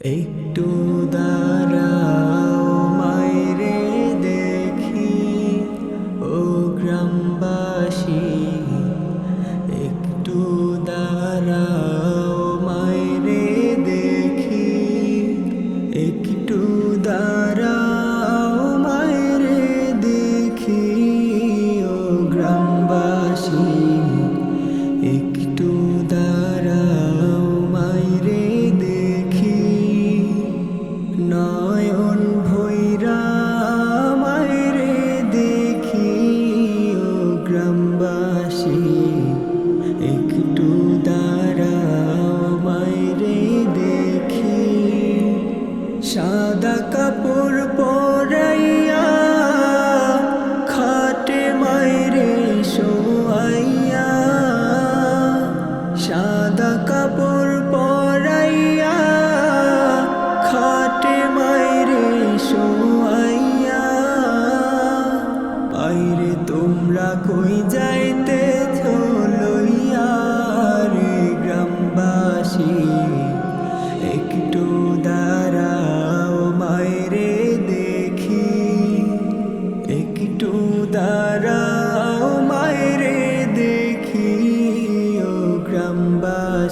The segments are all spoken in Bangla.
একটু nói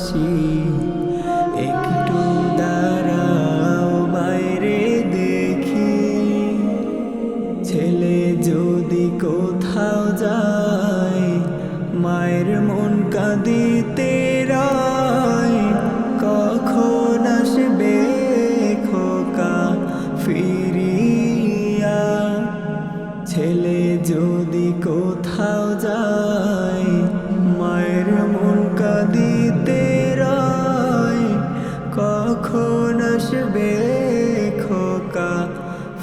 গ্রামবাসী একটু দাঁড়াও মাইরে দেখি। ছেলে যদি কোথাও যায়, মায়ের মন কাঁদিতে রয়। কখন আসবে খোকা ফিরিয়া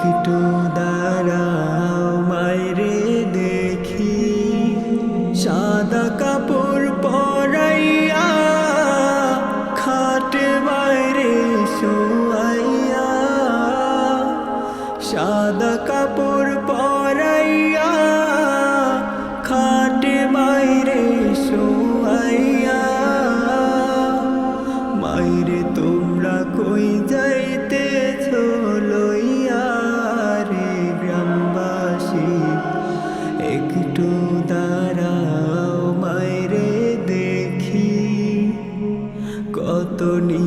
একটু দাঁড়াও, মাইরে দেখি। সাদা কাপড় পরাইয়া খাট বাইরে শোয়াইয়া সাদা কাপড় পরাইয়া খাট বাইরে শোয়াইয়া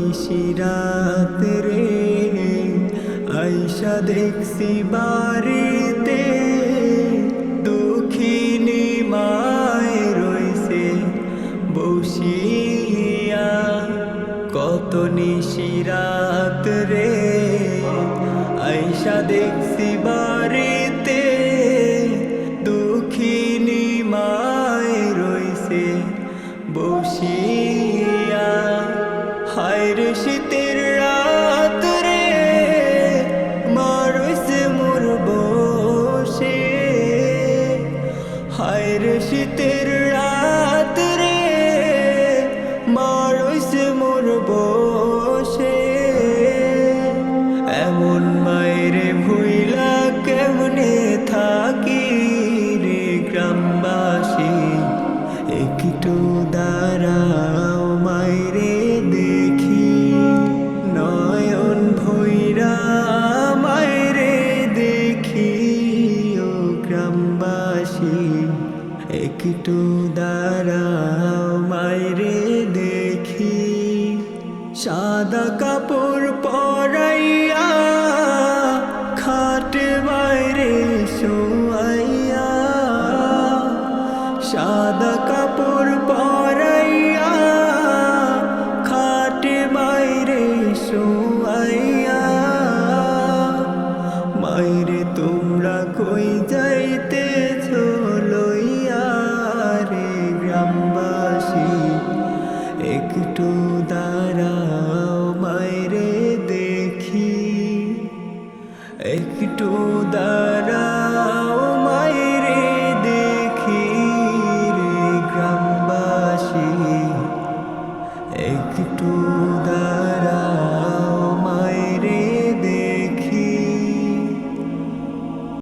নিশিরাত রে আইসা দেখছি বাড়িতে দুঃখিনী মায় একটু দাঁড়াও মায়রে দেখি। সাদা কাপড় পরাইয়া খাট বাইরে শোয়াইয়া। সাদা কাপড় পরাইয়া খাট বাইরে শোয়াইয়া। মায়রে তোমরা কই